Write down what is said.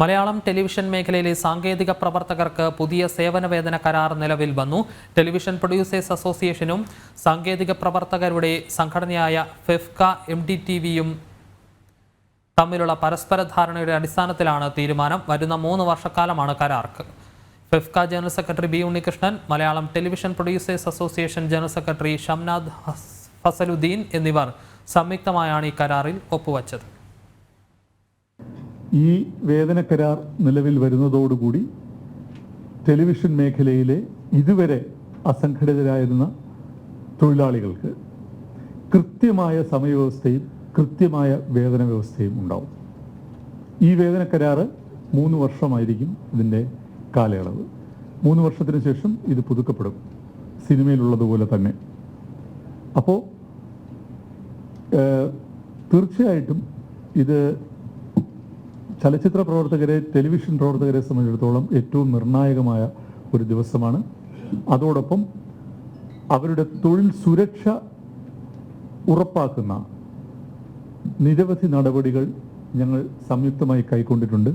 Malayalam television മേഖലയിലെ സാങ്കേതിക പ്രവർത്തകർക്ക് പുതിയ സേവന വേതന കരാർ നിലവിൽ വന്നു. ടെലിവിഷൻ പ്രൊഡ്യൂസേഴ്സ് അസോസിയേഷനും സാങ്കേതിക പ്രവർത്തകരുടെ സംഘടനയായ ഫെഫ്ക എം ഡി ടി വിയും തമ്മിലുള്ള പരസ്പര ധാരണയുടെ അടിസ്ഥാനത്തിലാണ് തീരുമാനം. വരുന്ന മൂന്ന് വർഷക്കാലമാണ് കരാർക്ക്. FEFKA general secretary B Unnikrishnan Malayalam television producers association general secretary Shamnad Fasaluddin എന്നിവർ സംയുക്തമായാണ് ഈ കരാറിൽ ഒപ്പുവച്ചത്. ഈ വേതന കരാർ നിലവിൽ വരുന്നതോടുകൂടി ടെലിവിഷൻ മേഖലയിലെ ഇതുവരെ അസംഘടിതരായിരുന്ന തൊഴിലാളികൾക്ക് കൃത്യമായ സമയവ്യവസ്ഥയും കൃത്യമായ വേതന വ്യവസ്ഥയും ഉണ്ടാവും. ഈ വേതന കരാറ് മൂന്ന് വർഷമായിരിക്കും ഇതിന്റെ കാലയളവ്. മൂന്ന് വർഷത്തിന് ശേഷം ഇത് പുതുക്കപ്പെടും. സിനിമയിലുള്ളതുപോലെ തന്നെ. അപ്പോൾ തീർച്ചയായിട്ടും ഇത് ചലച്ചിത്ര പ്രവർത്തകരെ ടെലിവിഷൻ പ്രവർത്തകരെ സംബന്ധിച്ചിടത്തോളം ഏറ്റവും നിർണായകമായ ഒരു ദിവസമാണ്. അതോടൊപ്പം അവരുടെ തൊഴിൽ സുരക്ഷ ഉറപ്പാക്കുന്ന നിരവധി നടപടികൾ ഞങ്ങൾ സംയുക്തമായി കൈക്കൊണ്ടിട്ടുണ്ട്.